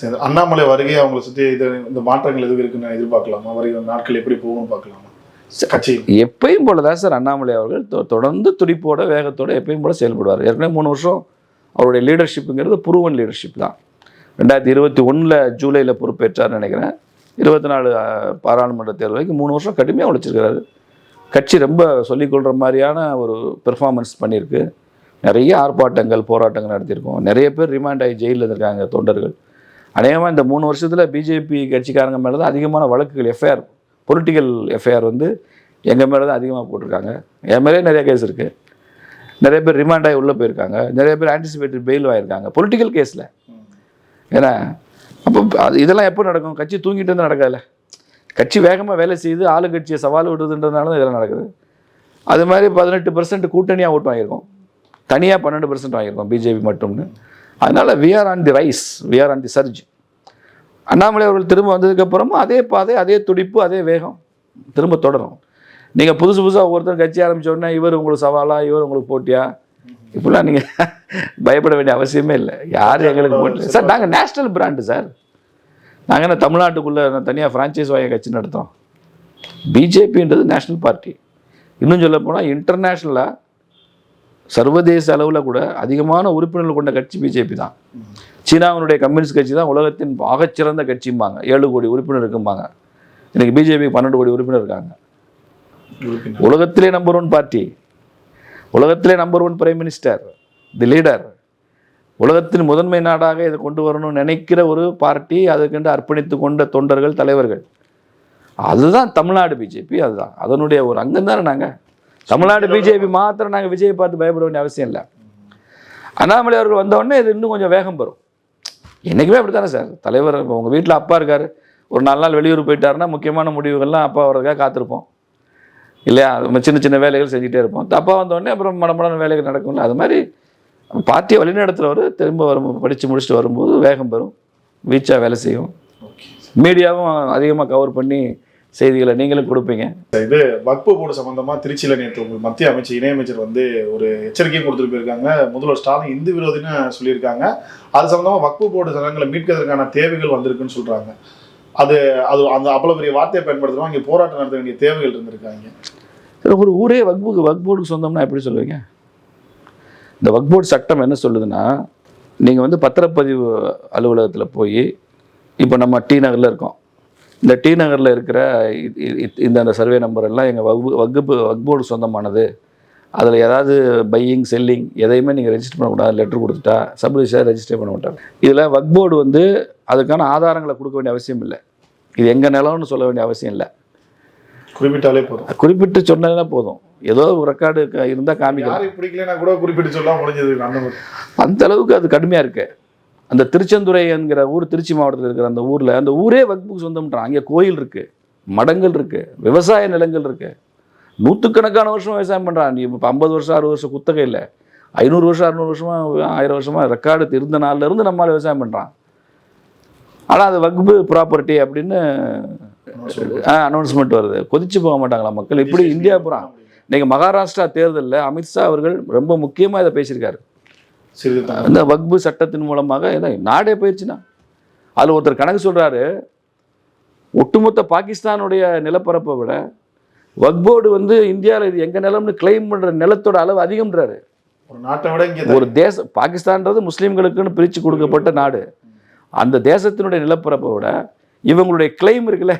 சரி அண்ணாமலை வருகை அவங்களை சுற்றி இது இந்த மாற்றங்கள் எதுவும் இருக்குன்னு எதிர்பார்க்கலாமா? வருகிற நாட்கள் எப்படி போகணும்னு பார்க்கலாமா? கட்சி எப்பயும் போல தான் சார் அண்ணாமலை அவர்கள் தொடர்ந்து துடிப்போட வேகத்தோட எப்பயும் போல செயல்படுவார். ஏற்கனவே மூணு வருஷம் அவருடைய லீடர்ஷிப்புங்கிறது புருவன் லீடர்ஷிப் தான். ரெண்டாயிரத்தி இருபத்தி ஒன்றில் ஜூலையில் பொறுப்பேற்றார்னு நினைக்கிறேன். இருபத்தி நாலு பாராளுமன்ற தேர்தல் வரைக்கும் மூணு வருஷம் கடுமையாக உழைச்சிருக்கிறாரு. கட்சி ரொம்ப சொல்லிக்கொள்கிற மாதிரியான ஒரு பெர்ஃபார்மன்ஸ் பண்ணியிருக்கு. நிறைய ஆர்ப்பாட்டங்கள் போராட்டங்கள் நடத்தியிருக்கோம். நிறைய பேர் ரிமாண்ட் ஆகி ஜெயிலில் இருக்காங்க தொண்டர்கள். அநேகமாக இந்த மூணு வருஷத்தில் பிஜேபி கட்சிக்காரங்க மேலே தான் அதிகமான வழக்குகள் எஃப்ஐஆர் பொலிட்டிக்கல் எஃப்ஐஆர் வந்து எங்கள் மேலே தான் அதிகமாக போட்டிருக்காங்க. என் மேலே நிறைய கேஸ் இருக்குது நிறைய பேர் ரிமாண்ட் ஆகி உள்ளே போயிருக்காங்க. நிறைய பேர் ஆன்டிசிபேட்டட் பெயில் ஆகியிருக்காங்க பொலிட்டிக்கல் கேஸில் ஏன்னா அப்போ அது இதெல்லாம் எப்போ நடக்கும்? கட்சி தூங்கிட்டு இருந்தால் நடக்காதுல்ல. கட்சி வேகமாக வேலை செய்து ஆளுங்கட்சியை சவால் விடுறதுன்றதுனால தான் இதெல்லாம் நடக்குது. அது மாதிரி பதினெட்டு பர்சன்ட் கூட்டணியாக ஓட்டு வாங்கியிருக்கோம். தனியாக பன்னெண்டு பர்சன்ட் வாங்கியிருக்கோம். பிஜேபி மட்டும்னு. அதனால் we are on the rise we are on the surge Annamalai அவர்கள் திரும்ப வந்ததுக்கப்புறமும் அதே பாதை அதே துடிப்பு அதே வேகம் திரும்ப தொடரும். நீங்கள் புதுசு புதுசாக ஒவ்வொருத்தரும் கட்சி ஆரம்பிச்ச உடனே இவர் உங்களுக்கு சவாலா இவர் உங்களுக்கு போட்டியா? இப்படிலாம் நீங்கள் பயப்பட வேண்டிய அவசியமே இல்லை. யார் எங்களுக்கு போட்டி? சார் நாங்கள் நேஷ்னல் பிராண்டு சார். நாங்கள் என்ன தமிழ்நாட்டுக்குள்ளே தனியாக ஃப்ரான்ச்சைஸ் வாங்க கட்சி நடத்துகிறோம் பிஜேபின்றது நேஷ்னல் பார்ட்டி இன்னும் சொல்ல போனால் இன்டர்நேஷ்னலாக சர்வதேச அளவில் கூட அதிகமான உறுப்பினர்கள் கொண்ட கட்சி பிஜேபி தான். சீனாவினுடைய கம்யூனிஸ்ட் கட்சி தான் உலகத்தின் ஆகச்சிறந்த கட்சிம்பாங்க. ஏழு கோடி உறுப்பினர் இருக்கும்பாங்க. இன்னைக்கு பிஜேபி பன்னெண்டு கோடி உறுப்பினர் இருக்காங்க. உலகத்திலே நம்பர் ஒன் பார்ட்டி உலகத்திலே number one prime minister the leader உலகத்தின் முதன்மை நாடாக இதை கொண்டு வரணும்னு நினைக்கிற ஒரு பார்ட்டி அதுக்கென்று அர்ப்பணித்து கொண்ட தொண்டர்கள் தலைவர்கள். அதுதான் தமிழ்நாடு பிஜேபி அதுதான். அதனுடைய ஒரு அங்கம் தானே நாங்கள் தமிழ்நாடு பிஜேபி மாத்திரம் நாங்கள் விஜயை பார்த்து பயப்பட வேண்டிய அவசியம் இல்லை. அண்ணாமலை அவர்கள் வந்த உடனே இது இன்னும் கொஞ்சம் வேகம் பெறும். என்றைக்குமே அப்படி தானே சார்? தலைவர் உங்கள் வீட்டில் அப்பா இருக்கார். ஒரு நாலு நாள் வெளியூர் போயிட்டாருன்னா முக்கியமான முடிவுகள்லாம் அப்பா வர்றதுக்காக காத்திருப்போம். இல்லையா? சின்ன சின்ன வேலைகள் செஞ்சுட்டே இருப்போம். அப்பா வந்த உடனே அப்புறம் மடமடான வேலைகள் நடக்கும்ல. அது மாதிரி பார்ட்டியை வழிநடத்துகிறவர் திரும்ப வரும் படித்து முடிச்சுட்டு வரும்போது வேகம் பெறும். வீச்சாக வேலை செய்யும். மீடியாவும் அதிகமாக கவர் பண்ணி செய்திகளை நீங்களும் கொடுப்பீங்க. இது வக்பு போர்டு சம்பந்தமா திருச்சியில நேற்று உங்கள் மத்திய அமைச்சர் இணையமைச்சர் வந்து ஒரு எச்சரிக்கையும் கொடுத்துட்டு போயிருக்காங்க. முதல்வர் ஸ்டாலின் இந்து விரோதின்னு சொல்லியிருக்காங்க. அது சம்பந்தமா வக்பு போர்டு சங்கங்களை மீட்கிறதுக்கான தேவைகள் வந்திருக்குன்னு சொல்றாங்க. அது அது அந்த அவ்வளவு பெரிய வார்த்தையை பயன்படுத்துறோம். இங்கே போராட்டம் நடத்த வேண்டிய தேவைகள் இருந்திருக்காங்க. சரி, ஒரு ஊரே வக்புக்கு வக்போர்டுக்கு சொந்தம்னா எப்படி சொல்லுவீங்க? இந்த வக்போர்டு சட்டம் என்ன சொல்லுதுன்னா நீங்கள் வந்து பத்திரப்பதிவு அலுவலகத்தில் போய் இப்போ நம்ம டி நகரில் இருக்கோம். இந்த டி நகரில் இருக்கிற இந்த அந்த சர்வே நம்பர் எல்லாம் எங்கள் வகுப்பு வகுப்பு வக்போர்டு சொந்தமானது. அதில் ஏதாவது பையிங் செல்லிங் எதையுமே நீங்கள் ரெஜிஸ்டர் பண்ணக்கூடாது லெட்டர் கொடுத்துட்டா சப் ரிஜிஸ்டர் ரெஜிஸ்டர் பண்ண மாட்டாங்க. இதில் வக்போர்டு வந்து அதுக்கான ஆதாரங்களை கொடுக்க வேண்டிய அவசியம் இல்லை. இது எங்கள் நிலம்னு சொல்ல வேண்டிய அவசியம் இல்லை. குறிப்பிட்டாலே போதும். குறிப்பிட்டு சொன்னதுனா போதும். ஏதோ ஒரு ரெக்கார்டு இருந்தால் காமிக்கலாம். பிடிக்கலன்னா கூட குறிப்பிட்டு சொல்லாம முடிஞ்சது அந்த அளவுக்கு அது கடுமையாக இருக்கு. அந்த திருச்செந்துறை என்கிற ஊர் திருச்சி மாவட்டத்தில் இருக்கிற அந்த ஊரில் அந்த ஊரே வகுப்புக்கு சொந்தம்ன்றான் அங்கே கோயில் இருக்கு மடங்கள் இருக்கு விவசாய நிலங்கள் இருக்கு. நூற்றுக்கணக்கான வருஷம் விவசாயம் பண்ணுறான் நீ இப்போ ஐம்பது வருஷம் அறுபது வருஷம் குத்தகை இல்லை. ஐநூறு வருஷம் அறுநூறு வருஷமா ஆயிரம் வருஷமா ரெக்கார்டு இருந்த நாள்ல இருந்து நம்மளால் விவசாயம் பண்ணுறான் ஆனால் அது வகுப்பு ப்ராப்பர்ட்டி அப்படின்னு அனௌன்ஸ்மெண்ட் வருது. கொதிச்சு போக மாட்டாங்களா மக்கள்? இப்படி இந்தியா பூரா. இன்னைக்கு மகாராஷ்டிரா தேர்தலில் அமித்ஷா அவர்கள் ரொம்ப முக்கியமாக இதை பேசியிருக்காரு. அந்த வக்பு சட்டத்தின் மூலமாக நாடே போயிடுச்சுன்னா அதில் ஒருத்தர் கணக்கு சொல்றாரு ஒட்டுமொத்த பாகிஸ்தானுடைய நிலப்பரப்பை விட வக்போர்டு வந்து இந்தியாவில் இது எங்க நிலம்னு கிளைம் பண்ற நிலத்தோட அளவு அதிகம்ன்றாரு. ஒரு நாட்டை விட இங்கே ஒரு தேச பாகிஸ்தான்றது முஸ்லீம்களுக்குன்னு பிரித்து கொடுக்கப்பட்ட நாடு. அந்த தேசத்தினுடைய நிலப்பரப்பை விட இவங்களுடைய கிளைம் இருக்குல்ல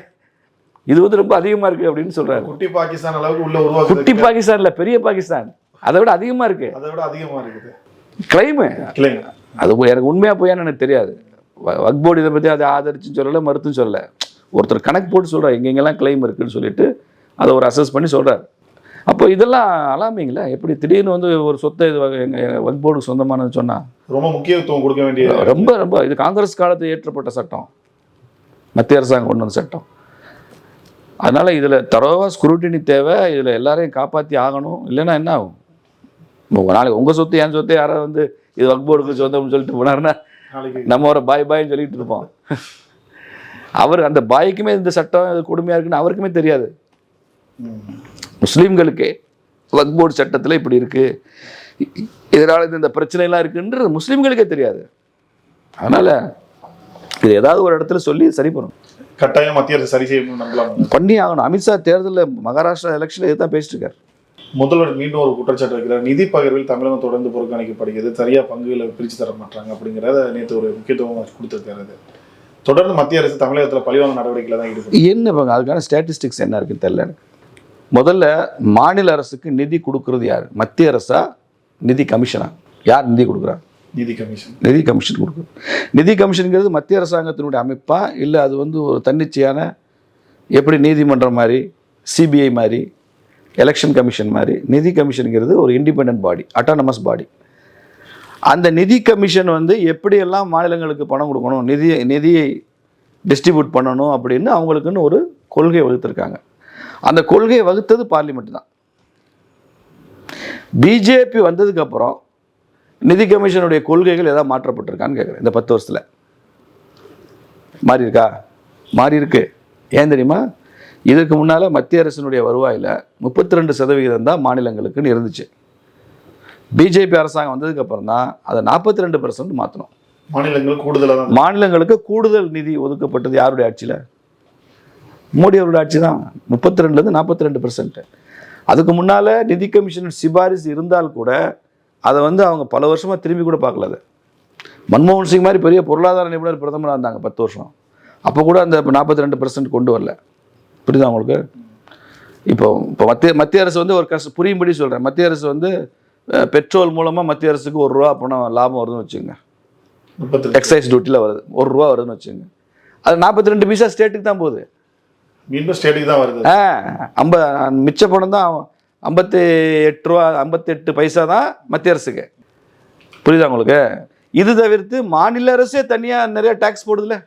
இது வந்து ரொம்ப அதிகமா இருக்கு அப்படின்னு சொல்றாரு. குட்டி பாகிஸ்தான் அளவுக்கு உள்ள குட்டி பாகிஸ்தான் இல்ல பெரிய பாகிஸ்தான். அதை விட அதிகமா இருக்கு. அதை விட அதிகமா இருக்குது. கிளைமு கிளைம் அது எனக்கு உண்மையாக போயான்னு எனக்கு தெரியாது. வ- வக்ஃப் போர்டு இதை பற்றி அதை ஆதரிச்சுன்னு சொல்லலை மறுத்துன்னு சொல்லலை. ஒருத்தர் கணக்கு போட்டு சொல்கிறார் எங்கெங்கெல்லாம் கிளைம் இருக்குன்னு சொல்லிட்டு அதை ஒரு அசஸ் பண்ணி சொல்கிறார் அப்போ இதெல்லாம் அலாமிங்களா? எப்படி திடீர்னு வந்து ஒரு சொத்தை இது எங்கள் வக்ஃப் போர்டுக்கு சொந்தமானது சொன்னால் ரொம்ப முக்கியத்துவம் கொடுக்க வேண்டிய ரொம்ப ரொம்ப இது காங்கிரஸ் காலத்தில் ஏற்றப்பட்ட சட்டம். மத்திய அரசாங்கம் கொண்டு வந்த சட்டம். அதனால் இதில் தரோவா ஸ்க்ரூட்டினி தேவை இதில் எல்லாரையும் காப்பாற்றி ஆகணும். இல்லைன்னா என்ன ஆகும்? ஒரு நாளைக்கு உங்கள் சொத்து என் சொத்து யாராவது வந்து இது வக்ஃப் போர்டுக்கு சொந்தம்னு சொல்லிட்டு போனாருன்னா நம்ம ஒரு பாய் பாய்ன்னு சொல்லிட்டு இருப்போம். அவர் அந்த பாய்க்குமே இந்த சட்டம் இது கொடுமையாக இருக்குன்னு அவருக்குமே தெரியாது. முஸ்லீம்களுக்கே வக்ஃப் போர்டு சட்டத்தில் இப்படி இருக்கு. இதனால் இந்த பிரச்சனைலாம் இருக்குன்றது முஸ்லீம்களுக்கே தெரியாது. அதனால் இது ஏதாவது ஒரு இடத்துல சொல்லி சரி பண்ணணும். கட்டாயம் மத்திய அரசு சரி நம்பலாம். பண்ணி ஆகணும். அமித்ஷா தேர்தலில் மகாராஷ்டிரா எலெக்ஷனில் இதுதான் பேசிட்டு இருக்காரு. முதல்வர் மீண்டும் ஒரு குற்றச்சாட்டு வைக்கிறார். நிதி பகிர்வில் தமிழகம் தொடர்ந்து புறக்கணிக்கப்படுகிறது. சரியா பங்குகளை பிரிச்சு தர மாட்டாங்க அப்படிங்கிறத நேற்று ஒரு முக்கியத்துவம் கொடுத்திருக்காரு. தொடர்ந்து மத்திய அரசு தமிழகத்துல பழிவாங்க நடவடிக்கையில தான் ஈடுபடும் என்ன இவங்க அதுக்கான ஸ்டாட்டிஸ்டிக்ஸ் என்ன இருக்குன்னு எனக்கு. முதல்ல மாநில அரசுக்கு நிதி கொடுக்கறது யார்? மத்திய அரசா? நிதி கமிஷனா? யார் நிதி கொடுக்குறா? நீதி கமிஷன். நிதி கமிஷன் கொடுக்குது. நிதி கமிஷனுங்கிறது மத்திய அரசாங்கத்தினுடைய அமைப்பா? இல்லை அது வந்து ஒரு தன்னிச்சையான எப்படி நீதிமன்றம் மாதிரி சிபிஐ மாதிரி எலெக்ஷன் கமிஷன் மாதிரி நிதி கமிஷனுங்கிறது ஒரு இண்டிபெண்ட் பாடி அட்டானமஸ் பாடி அந்த நிதி கமிஷன் வந்து எப்படியெல்லாம் மாநிலங்களுக்கு பணம் கொடுக்கணும் நிதி நிதியை டிஸ்ட்ரிபியூட் பண்ணணும் அப்படின்னு அவங்களுக்குன்னு ஒரு கொள்கை வகுத்திருக்காங்க. அந்த கொள்கையை வகுத்தது பார்லிமெண்ட் தான். பிஜேபி வந்ததுக்கப்புறம் நிதி கமிஷனுடைய கொள்கைகள் எதாவது மாற்றப்பட்டிருக்கான்னு கேட்குறேன் இந்த பத்து வருஷத்தில். மாறி இருக்கா மாறி இருக்கு ஏன் தெரியுமா? இதற்கு முன்னால் மத்திய அரசினுடைய வருவாயில் முப்பத்தி ரெண்டு சதவிகிதம் தான் மாநிலங்களுக்குன்னு இருந்துச்சு. பிஜேபி அரசாங்கம் வந்ததுக்கப்புறம் தான் அதை நாற்பத்தி ரெண்டு பர்சன்ட் மாற்றணும் மாநிலங்கள் கூடுதலா தான் மாநிலங்களுக்கு கூடுதல் நிதி ஒதுக்கப்பட்டது யாருடைய ஆட்சியில்? மோடி அவருடைய ஆட்சி தான். முப்பத்தி ரெண்டுலேருந்து நாற்பத்தி ரெண்டு பர்சன்ட் அதுக்கு முன்னால் நிதி கமிஷன் சிபாரிசு இருந்தால் கூட அதை வந்து அவங்க பல வருஷமாக திரும்பி கூட பார்க்கல அதை. மன்மோகன் சிங் மாதிரி பெரிய பொருளாதார நிபுணர் பிரதமராக இருந்தாங்க பத்து வருஷம். அப்போ கூட அந்த நாற்பத்தி ரெண்டு பர்சன்ட் கொண்டு வரல. புரியுதா உங்களுக்கு? இப்போ இப்போ மத்திய மத்திய அரசு வந்து ஒரு கஷ்ட புரியும்படி சொல்கிறேன் மத்திய அரசு வந்து பெட்ரோல் மூலமாக மத்திய அரசுக்கு ஒரு ரூபா பணம் லாபம் வருதுன்னு முப்பத்தி எக்ஸைஸ் டியூட்டியில் வருது. ஒரு ரூபா வருதுன்னு வச்சுங்க அது நாற்பத்தி ரெண்டு பைசா ஸ்டேட்டுக்கு தான் போகுது. மீண்டும் ஸ்டேட்டுக்கு தான் வருது. ஆ ஐம்ப மிச்ச பணம் தான் ஐம்பத்தி எட்டு ரூபா ஐம்பத்தெட்டு பைசா தான் மத்திய அரசுக்கு. புரியுதா உங்களுக்கு? இது தவிர்த்து மாநில அரசே தனியாக நிறைய டேக்ஸ் போடுதுல்ல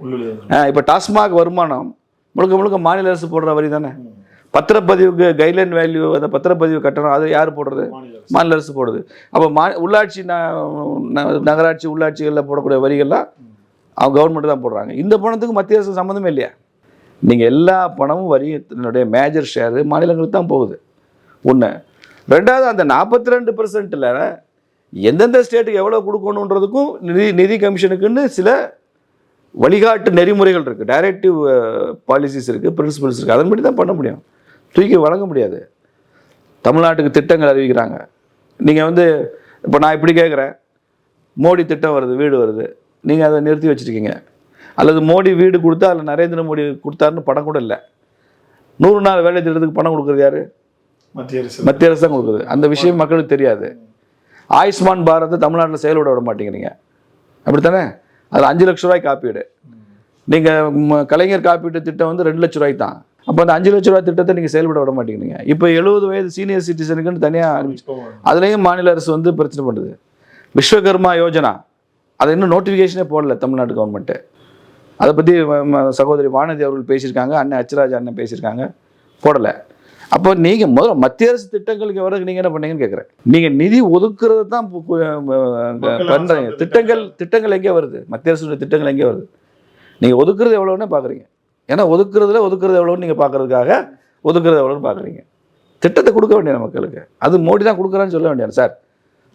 உள்ளூர் இப்போ டாஸ்மாக் வருமானம் முழுக்க முழுக்க மாநில அரசு போடுற வரி தானே? பத்திரப்பதிவுக்கு கைட்லைன் வேல்யூ அந்த பத்திரப்பதிவு கட்டணம் அது யார் போடுறது? மாநில அரசு. போடுது. அப்போ மா உள்ளாட்சி நகராட்சி உள்ளாட்சிகளில் போடக்கூடிய வரிகள்லாம் அவங்க கவர்மெண்ட் தான் போடுறாங்க. இந்த பணத்துக்கு மத்திய அரசு சம்மந்தமே இல்லையா? நீங்கள் எல்லா பணமும் வரியினுடைய மேஜர் ஷேரு மாநிலங்களுக்கு தான் போகுது. ஒன்று ரெண்டாவது அந்த நாற்பத்தி ரெண்டு பர்சன்ட்டில் எந்தெந்த ஸ்டேட்டுக்கு எவ்வளோ கொடுக்கணுன்றதுக்கும் நிதி நிதி கமிஷனுக்குன்னு சில வழிகாட்டு நெறிமுறைகள் இருக்குது டைரக்டிவ் பாலிசிஸ் இருக்குது பிரின்சிபல்ஸ் இருக்குது அதன்படி தான் பண்ண முடியும். தூக்கி வழங்க முடியாது. தமிழ்நாட்டுக்கு திட்டங்கள் அறிவிக்கிறாங்க. நீங்கள் வந்து இப்போ நான் இப்படி கேட்குறேன் மோடி திட்டம் வருது வீடு வருது. நீங்கள் அதை நிறுத்தி வச்சுருக்கீங்க. அல்லது மோடி வீடு கொடுத்தா அதில் நரேந்திர மோடி கொடுத்தாருன்னு படம் கூட இல்லை. நூறு நாள் வேலை திட்டத்துக்கு பணம் கொடுக்குறது யாரு? மத்திய அரசு. மத்திய அரசு தான் கொடுக்குது. அந்த விஷயம் மக்களுக்கு தெரியாது. ஆயுஷ்மான் பாரத்தை தமிழ்நாட்டில் செயல்பட விட மாட்டேங்கிறீங்க. அப்படித்தானே? அதில் அஞ்சு லட்ச ரூபாய் காப்பீடு. நீங்கள் கலைஞர் காப்பீட்டு திட்டம் வந்து ரெண்டு லட்ச ரூபாய்க்கு தான். அப்போ அந்த அஞ்சு லட்ச ரூபாய் திட்டத்தை நீங்கள் செயல்பட விட மாட்டேங்கிறீங்க. இப்போ எழுபது வயது சீனியர் சிட்டிசனுக்குன்னு தனியாக ஆரம்பிச்சு அதுலேயும் மாநில அரசு வந்து பிரச்சனை பண்ணுது. விஸ்வகர்மா யோஜனா. அதை இன்னும் நோட்டிஃபிகேஷனே போடல தமிழ்நாடு கவர்மெண்ட்டு அதை பற்றி சகோதரி வானதி அவர்கள் பேசியிருக்காங்க அண்ணன் அச்சராஜ் அண்ணன் பேசியிருக்காங்க. போடலை. அப்போ நீங்கள் முதல்ல மத்திய அரசு திட்டங்களுக்கு எவ்வளவு நீங்கள் என்ன பண்ணீங்கன்னு கேட்குறேன் நீங்கள் நிதி ஒதுக்குறது தான் பண்ணுறீங்க திட்டங்கள் திட்டங்கள் எங்கே வருது? மத்திய அரசுடைய திட்டங்கள் எங்கே வருது? நீங்கள் ஒதுக்குறது எவ்வளோன்னு பார்க்குறீங்க ஏன்னா ஒதுக்குறதுல ஒதுக்குறது எவ்வளோன்னு நீங்கள் பார்க்கறதுக்காக ஒதுக்குறது எவ்வளோன்னு பார்க்குறீங்க திட்டத்தை கொடுக்க வேண்டிய மக்களுக்கு. அது மோடி தான் கொடுக்குறான்னு சொல்ல வேண்டியது சார்.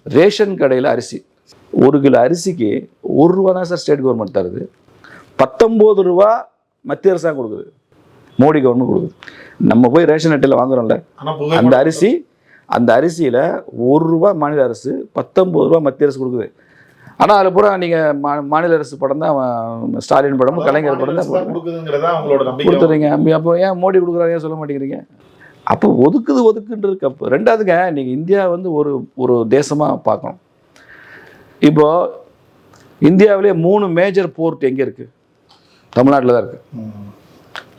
ரேஷன் கடையில் அரிசி. ஒரு கிலோ அரிசிக்கு ஒரு ரூபா தான் சார் ஸ்டேட் கவர்மெண்ட் தருது. பத்தொம்போது ரூபா மத்திய அரசாங்கம் கொடுக்குது. மோடி கவர்மெண்ட் கொடுக்குது. நம்ம போய் ரேஷன் அட்டையில் வாங்குறோம்ல அந்த அரிசி அந்த அரிசியில் ஒரு ரூபா மாநில அரசு பத்தொம்போது ரூபா மத்திய அரசு கொடுக்குது. ஆனால் அதில் பூரா நீங்கள் மா மாநில அரசு படம் தான் ஸ்டாலின் படமும் கலைஞர் படம் தான் கொடுத்துறீங்க. அப்ப- ஏன் மோடி கொடுக்குறாங்க ஏன் சொல்ல மாட்டேங்கிறீங்க? அப்போ ஒதுக்குது ஒதுக்குன்றதுக்கு அப்போ ரெண்டாவதுங்க நீங்கள் இந்தியா வந்து ஒரு ஒரு தேசமாக பார்க்கணும். இப்போ இந்தியாவிலே மூணு மேஜர் போர்ட் எங்கே இருக்குது தமிழ்நாட்டில் தான் இருக்குது.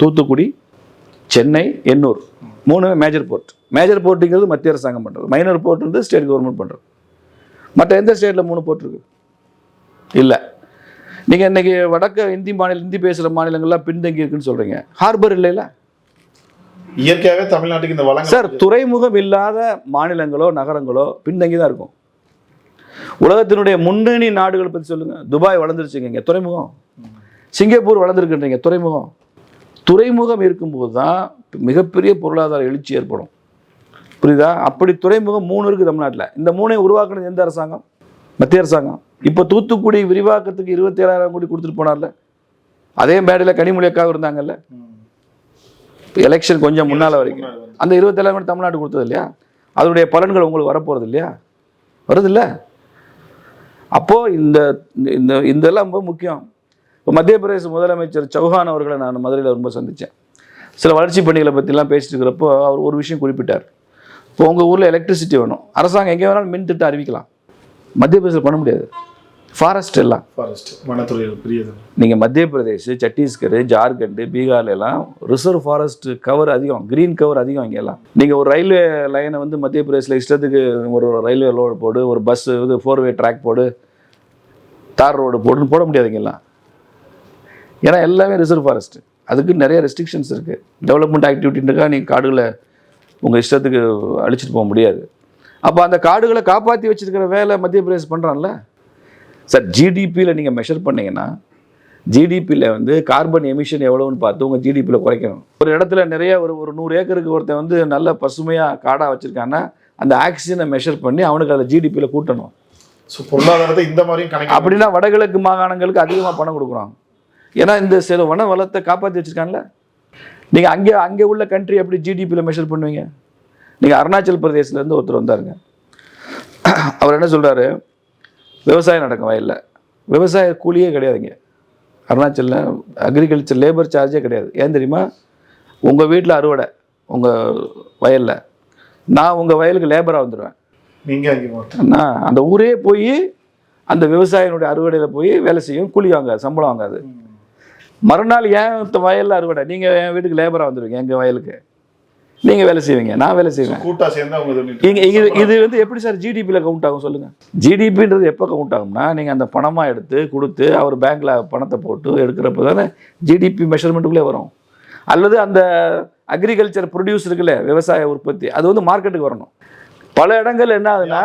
தூத்துக்குடி சென்னை எண்ணூர். மூணு மேஜர் போர்ட் மேஜர் போர்ட்டுங்கிறது மத்திய அரசாங்கம் பண்ணுறது மைனர் போர்ட் வந்து ஸ்டேட் கவர்மெண்ட் பண்ணுறது மற்ற எந்த ஸ்டேட்டில் மூணு போர்ட் இருக்கு? இல்லை. நீங்கள் இன்னைக்கு வடக்க இந்தி மாநில இந்தி பேசுகிற மாநிலங்கள்லாம் பின்தங்கி இருக்குன்னு சொல்கிறீங்க ஹார்பர் இல்லைல்ல இயற்கையாகவே தமிழ்நாட்டுக்கு இந்த வளங்கள் சார் துறைமுகம் இல்லாத மாநிலங்களோ நகரங்களோ பின்தங்கி தான் இருக்கும். உலகத்தினுடைய முன்னணி நாடுகள் பற்றி சொல்லுங்கள் துபாய் வளர்ந்துருச்சுங்க இங்கே. துறைமுகம். சிங்கப்பூர் வளர்ந்துருக்குன்றீங்க. துறைமுகம். துறைமுகம் இருக்கும்போது தான் மிகப்பெரிய பொருளாதார எழுச்சி ஏற்படும். புரியுதா? அப்படி துறைமுகம் மூணு இருக்குது தமிழ்நாட்டில். இந்த மூணையும் உருவாக்குனது எந்த அரசாங்கம்? மத்திய அரசாங்கம். இப்போ தூத்துக்குடி விரிவாக்கத்துக்கு இருபத்தி ஏழாயிரம் கோடி கொடுத்துட்டு போனார்ல. அதே மேடையில் கனிமொழி அக்காவும் இருந்தாங்கல்ல. எலெக்ஷன் கொஞ்சம் முன்னால் வரைக்கும். அந்த இருபத்தேழாயிரம் கோடி தமிழ்நாடு கொடுத்தது இல்லையா? அதனுடைய பலன்கள் உங்களுக்கு வரப்போகிறது இல்லையா? வருது இல்லை? அப்போது இந்த இந்த இதெல்லாம் ரொம்ப முக்கியம். இப்போ மத்திய பிரதேச முதலமைச்சர் சௌஹான் அவர்களை நான் மதுரையில் ரொம்ப சந்தித்தேன் சில வளர்ச்சி பணிகளை பற்றிலாம் பேசிட்டு இருக்கிறப்போ அவர் ஒரு விஷயம் குறிப்பிட்டார். இப்போ உங்கள் ஊரில் எலக்ட்ரிசிட்டி வேணும். அரசாங்கம் எங்கே வேணாலும் மின் திட்டம் அறிவிக்கலாம். மத்திய பிரதேசத்தில் பண்ண முடியாது. ஃபாரஸ்ட் எல்லாம். ஃபாரஸ்ட் பெரியது. நீங்கள் மத்திய பிரதேஷ் சத்தீஸ்கர் ஜார்க்கண்ட் பீகார்ல எல்லாம் ரிசர்வ் ஃபாரஸ்ட் கவர் அதிகம் கிரீன் கவர் அதிகம் இங்கெல்லாம் நீங்கள் ஒரு ரயில்வே லைனை வந்து மத்திய பிரதேசில் இஷ்டத்துக்கு ஒரு ரயில்வே ரோடு போடு ஒரு பஸ் இது ஃபோர் வே ட்ராக் போடு தார் ரோடு போடுன்னு போட முடியாது இங்கெல்லாம் ஏன்னா எல்லாமே ரிசர்வ் ஃபாரஸ்ட் அதுக்கு நிறைய ரெஸ்ட்ரிக்ஷன்ஸ் இருக்குது டெவலப்மெண்ட் ஆக்டிவிட்டின்றக்காக நீங்கள் காடுகளை உங்கள் இஷ்டத்துக்கு அழிச்சிட்டு போக முடியாது. அப்போ அந்த காடுகளை காப்பாற்றி வச்சிருக்கிற வேலை மத்திய பிரதேஷ் பண்ணுறான்ல சார் ஜிடிபியில் நீங்கள் மெஷர் பண்ணீங்கன்னா ஜிடிபியில் வந்து கார்பன் எமிஷன் எவ்வளோன்னு பார்த்து உங்கள் ஜிடிபியில் குறைக்கணும். ஒரு இடத்துல நிறைய ஒரு ஒரு நூறு ஏக்கருக்கு ஒருத்தன் வந்து நல்ல பசுமையாக காடாக வச்சுருக்கான்னா அந்த ஆக்சிஜனை மெஷர் பண்ணி அவனுக்கு அதை ஜிடிபியில் கூட்டணும். ஸோ பொருளாதாரத்தை இந்த மாதிரியும் அப்படின்னா வடகிழக்கு மாகாணங்களுக்கு அதிகமாக பணம் கொடுக்குறாங்க ஏன்னா இந்த சில வன வளத்தை காப்பாற்றி வச்சுருக்கான்ல நீங்கள் அங்கே அங்கே உள்ள கண்ட்ரி எப்படி ஜிடிபியில் மெஷர் பண்ணுவீங்க? நீங்கள் அருணாச்சல் பிரதேசலேருந்து ஒருத்தர் வந்தாருங்க. அவர் என்ன சொல்கிறாரு விவசாயம் நடக்கும் வயலில். விவசாய கூலியே கிடையாதுங்க. அருணாச்சலில் அக்ரிகல்ச்சர் லேபர் சார்ஜே கிடையாது. ஏன் தெரியுமா? உங்கள் வீட்டில் அறுவடை உங்கள் வயலில். நான் உங்கள் வயலுக்கு லேபராக வந்துடுவேன் நீங்க அங்கே மாட்டோம் அண்ணா அந்த ஊரே போய் அந்த விவசாயினுடைய அறுவடையில் போய் வேலை செய்யும் கூலி வாங்க சம்பளம் வாங்காது. மறுநாள் ஏன் வயலில் அறுவடை? நீங்கள் என் வீட்டுக்கு லேபராக வந்துடுவீங்க எங்கள் வயலுக்கு? நீங்கள் வேலை செய்வீங்க நான் வேலை செய்வேன். கூட்டா சேர்ந்து இங்க இது இது வந்து எப்படி சார் ஜிடிபியில் கவுண்ட் ஆகும் சொல்லுங்க? ஜிடிபின்றது எப்போ கவுண்ட் ஆகும்னா நீங்கள் அந்த பணமாக எடுத்து கொடுத்து அவர் பேங்க்ல பணத்தை போட்டு எடுக்கிறப்ப தானே ஜிடிபி மெஷர்மெண்ட்டுக்குள்ளே வரும். அல்லது அந்த அக்ரிகல்ச்சர் ப்ரொடியூஸ் இருக்குல்ல விவசாய உற்பத்தி அது வந்து மார்க்கெட்டுக்கு வரணும். பல இடங்கள் என்ன ஆகுதுன்னா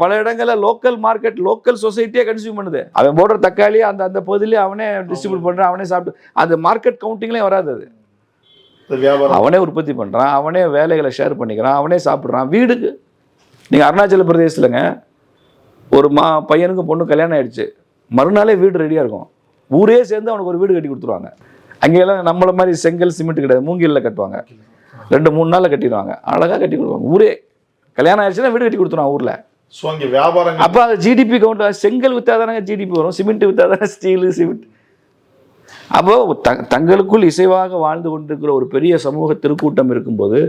பல இடங்கள்ல லோக்கல் மார்க்கெட் லோக்கல் சொசைட்டியே கன்சியூம் பண்ணுது. அவன் போடுற தக்காளி அந்த அந்த பகுதியிலே அவனே டிஸ்ட்ரிபியூட் பண்றான் அவனே சாப்பிட்டு அது மார்க்கெட் கவுண்டிங்லேயே வராது அது. அவனே உற்பத்தி பண்ணுறான் அவனே வேலைகளை ஷேர் பண்ணிக்கிறான் அவனே சாப்பிட்றான் வீடுக்கு. நீங்கள் அருணாச்சல பிரதேசத்துலங்க ஒரு மா பையனுக்கு பொண்ணு கல்யாணம் ஆயிடுச்சு. மறுநாளே வீடு ரெடியாக இருக்கும். ஊரே சேர்ந்து அவனுக்கு ஒரு வீடு கட்டி கொடுத்துருவாங்க. அங்கெல்லாம் நம்மள மாதிரி செங்கல் சிமெண்ட் கிடையாது மூங்கில்ல கட்டுவாங்க. ரெண்டு மூணு நாளில் கட்டிடுவாங்க. அழகாக கட்டி கொடுப்பாங்க ஊரே. கல்யாணம் ஆயிடுச்சுன்னா வீடு கட்டி கொடுத்துருவான் ஊரில். ஸோ அங்கே வியாபாரங்கள் அப்போ அந்த ஜிடிபி கவுண்ட் செங்கல் விற்றாதானங்க ஜிடிபி வரும் சிமெண்ட் விற்றாதானே ஸ்டீலு சிமெண்ட் அப்போ தங்களுக்குள் இசைவாக வாழ்ந்து கொண்டிருக்கிற ஒரு பெரிய சமூக திருக்கூட்டம் இருக்கும்போது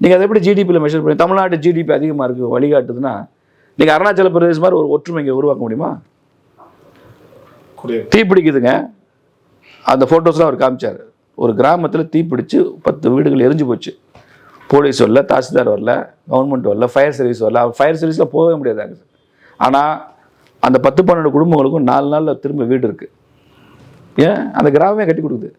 நீங்கள் அதை எப்படி ஜிடிபியில் மெஷர் பண்ணி தமிழ்நாட்டு ஜிடிபி அதிகமாக இருக்குது வழிகாட்டுதுன்னா நீங்கள் அருணாச்சல பிரதேசம் மாதிரி ஒரு ஒற்றுமை இங்கே உருவாக்க முடியுமா? தீ பிடிக்குதுங்க. அந்த ஃபோட்டோஸ்லாம் அவர் காமிச்சார். ஒரு கிராமத்தில் தீ பிடிச்சு பத்து வீடுகள் எரிஞ்சு போச்சு. போலீஸ் வரல தாசில்தார் வரல கவர்மெண்ட் வரல ஃபயர் சர்வீஸ் வரல. ஃபயர் சர்வீஸில் போகவே முடியாது ஆனால் அந்த பத்து பன்னெண்டு குடும்பங்களுக்கும் நாலு நாளில் திரும்ப வீடு இருக்குது ஏன்? அந்த கிராமமே கட்டி கொடுக்குது.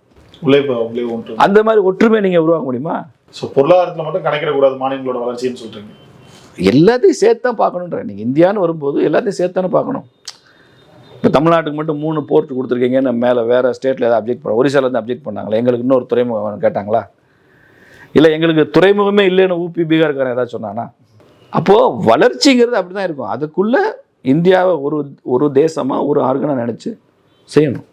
அந்த மாதிரி ஒற்றுமை நீங்கள் உருவாக்க முடியுமா? ஸோ பொருளாதாரத்தில் மட்டும் கணக்கிடக்கூடாது மாநிலங்களோட வளர்ச்சின்னு சொல்றீங்க. எல்லாத்தையும் சேர்த்து தான் பார்க்கணுன்ற நீங்கள் இந்தியான்னு வரும்போது எல்லாத்தையும் சேர்த்து தானே பார்க்கணும். இப்போ தமிழ்நாட்டுக்கு மட்டும் மூணு போர்ட் கொடுத்துருக்கீங்கன்னு மேலே வேறு ஸ்டேட்டில் ஏதாவது அப்ஜெக்ட் பண்ண ஒரிசாலேருந்து அப்ஜெக்ட் பண்ணாங்களா? எங்களுக்கு இன்னொரு துறைமுகம் கேட்டாங்களா? இல்லை எங்களுக்கு துறைமுகமே இல்லைன்னு ஊபி பீகார்காரன் ஏதாவது சொன்னானா? அப்போது வளர்ச்சிங்கிறது அப்படி தான் இருக்கும். அதுக்குள்ளே இந்தியாவை ஒரு ஒரு தேசமாக ஒரு ஆர்கனாக நினச்சி செய்யணும்.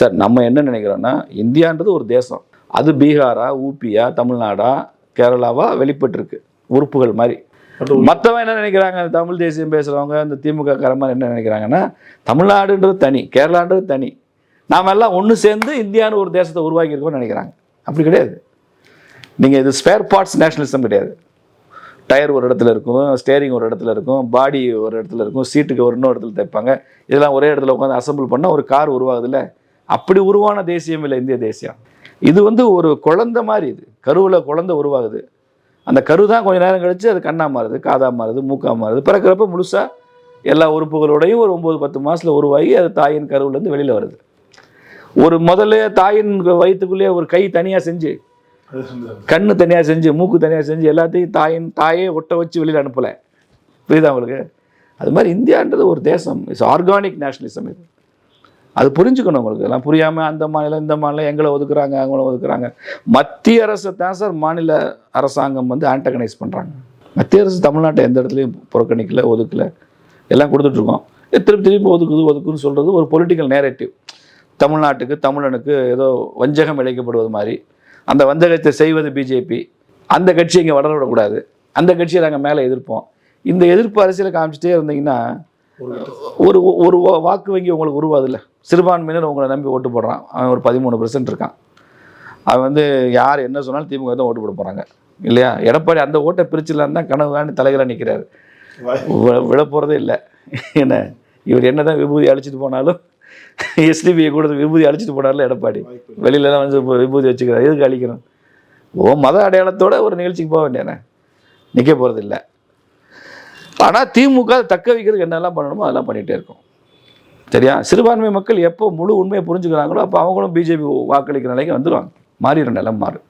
சார் நம்ம என்ன நினைக்கிறோன்னா இந்தியான்றது ஒரு தேசம். அது பீகாரா ஊபியா தமிழ்நாடா கேரளாவா வெளிப்பட்டிருக்கு. உறுப்புகள் மாதிரி. மற்றவன் என்ன நினைக்கிறாங்க? தமிழ் தேசியம் பேசுகிறவங்க இந்த திமுக காரமாக என்ன நினைக்கிறாங்கன்னா தமிழ்நாடுன்றது தனி கேரளான்றது தனி. நாம் எல்லாம் ஒன்று சேர்ந்து இந்தியான்னு ஒரு தேசத்தை உருவாக்கியிருக்கோம்னு நினைக்கிறாங்க. அப்படி கிடையாது. நீங்கள் இது ஸ்பேர் பார்ட்ஸ் நேஷனலிசம் கிடையாது. டயர் ஒரு இடத்துல இருக்கும் ஸ்டேரிங் ஒரு இடத்துல இருக்கும் பாடி ஒரு இடத்துல இருக்கும் சீட்டுக்கு ஒரு இன்னொரு இடத்துல தைப்பாங்க. இதெல்லாம் ஒரே இடத்துல உட்காந்து அசம்பிள் பண்ணால் ஒரு கார் உருவாகுதுல்ல. அப்படி உருவான தேசியம் இல்லை இந்திய தேசியம். இது வந்து ஒரு குழந்தை மாதிரி இது. கருவில் குழந்தை உருவாகுது. அந்த கரு தான் கொஞ்ச நேரம் கழித்து அது கண்ணாக மாறுது காதாக மாறுது மூக்கா மாறுது. பிறக்கிறப்ப முழுசாக எல்லா உறுப்புகளோடையும் ஒரு ஒம்பது பத்து மாதத்தில் உருவாகி அது தாயின் கருவிலேருந்து வெளியில் வருது. ஒரு முதல்ல தாயின் வயிற்றுக்குள்ளேயே ஒரு கை தனியாக செஞ்சு கண்ணு தனியாக செஞ்சு மூக்கு தனியாக செஞ்சு எல்லாத்தையும் தாயின் தாயே ஒட்ட வச்சு வெளியில் அனுப்பலை. புரியுதா உங்களுக்கு? அது மாதிரி இந்தியான்றது ஒரு தேசம். இட்ஸ் ஆர்கானிக் நேஷனலிசம் இது. அது புரிஞ்சுக்கணும் உங்களுக்கு. எல்லாம் புரியாமல் அந்த மாநிலம் இந்த மாநிலம் எங்களை ஒதுக்குறாங்க அவங்கள ஒதுக்குறாங்க. மத்திய அரசை தான் சார் மாநில அரசாங்கம் வந்து ஆண்டகனைஸ் பண்ணுறாங்க மத்திய அரசு தமிழ்நாட்டை எந்த இடத்துலையும் புறக்கணிக்கல ஒதுக்கல. எல்லாம் கொடுத்துட்ருக்கோம் திருப்பி திருப்பி ஒதுக்குது ஒதுக்குன்னு சொல்கிறது ஒரு பொலிட்டிக்கல் நேரேட்டிவ் தமிழ்நாட்டுக்கு தமிழனுக்கு ஏதோ வஞ்சகம் இழைக்கப்படுவது மாதிரி. அந்த வஞ்சகத்தை செய்வது பிஜேபி அந்த கட்சி இங்கே வளர விடக்கூடாது. அந்த கட்சியை நாங்கள் மேலே எதிர்ப்போம். இந்த எதிர்ப்பு அரசியலை காமிச்சிட்டே இருந்தீங்கன்னா ஒரு ஒரு வாக்கு வங்கி உங்களுக்கு உருவாதுல்ல. சிறுபான்மையினர் உங்களை நம்பி ஓட்டு போடுறான். அவன் ஒரு பதிமூணு பெர்சன்ட் இருக்கான். அவன் வந்து யார் என்ன சொன்னாலும் திமுக தான் ஓட்டு போட போகிறாங்க இல்லையா? எடப்பாடி அந்த ஓட்டை பிரிச்சிடலான்னு தான் கனவு காணி தலைகளாக நிற்கிறாரு வி- விழ போகிறதே இல்லை. என்ன? இவர் என்ன தான் விபூதி அழிச்சிட்டு போனாலும் எஸ்டிபியை கூட விபூதி அழிச்சிட்டு போனார்ல எடப்பாடி. வெளியிலலாம் வந்து விபூதி வச்சுக்கிறார். எதுக்கு அழிக்கணும் ஓ மத அடையாளத்தோட ஒரு நிகழ்ச்சிக்கு போக வேண்டியானே நிற்க போகிறது இல்லை ஆனால் திமுக தக்க வைக்கிறதுக்கு என்னெல்லாம் பண்ணணுமோ அதெல்லாம் பண்ணிகிட்டே இருக்கும். சரியா? சிறுபான்மை மக்கள் எப்போ முழு உண்மையை புரிஞ்சுக்கிறாங்களோ அப்போ அவங்களும் பிஜேபி வாக்களிக்கிற நிலைக்கு வந்துடுவாங்க மாறிடுற நிலம் மாறும்.